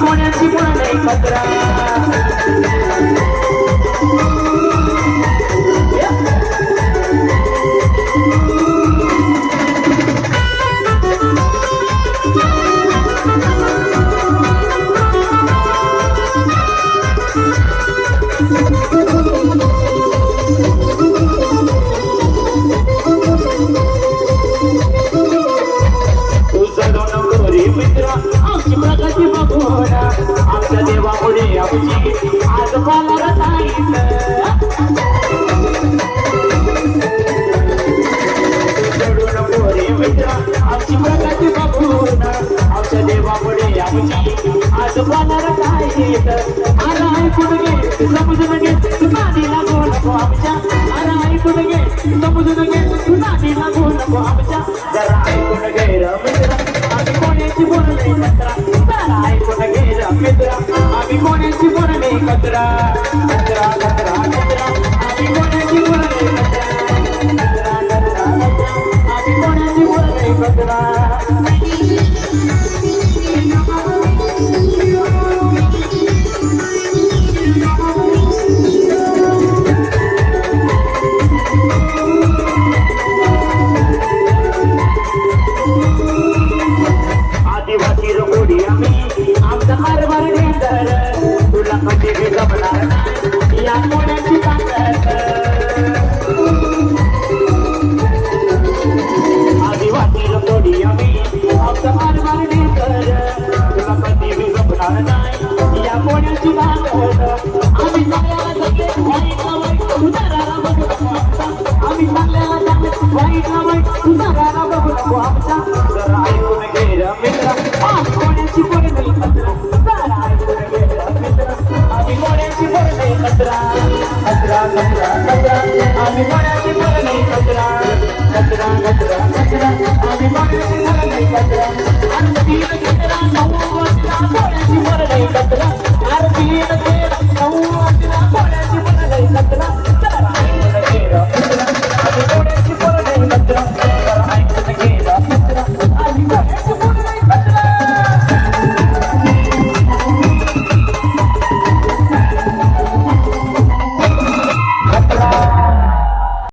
कोण्याची पण नाही खतरा आज मला सोडून गोरी मित्र आमची प्रगती बघून आमच्या देवापुढे आमची आज मला सांगित मला ऐकून घे समजून घे तू नादी लागू नको आमच्या मला ऐकून घे समजून घे तू नादी लागू नको आमच्या जरा ऐकून घे र मित्र आम्ही कोणाची बोलणे कचरा जरा ऐकून घे र मित्र आम्ही कोणाची बोलणे कचरा? कचरा कचरा कचरा. आम्ही कोणाची बोलणे कचरा? कचरा कचरा कचरा. आम्ही कोणाची बोलणे कचरा? आदिवासी रंगोडी आम्ही? आमचा हरभर डेंगर तुला कधी बी जमणार नाही. या कोणाची ताकद? आदिवासी रंगोडी आम्ही. आमचा वाईट वाईट सुधाराला बघू नको कचरा कचरा कचरा आम्ही मराठी मला नाही कचरा. कचरा कचरा. कचरा आम्ही मराठी मला नाही कचरा. आरती कचरा नऊ वर्षा मराठी मला नाही कचरा. आरती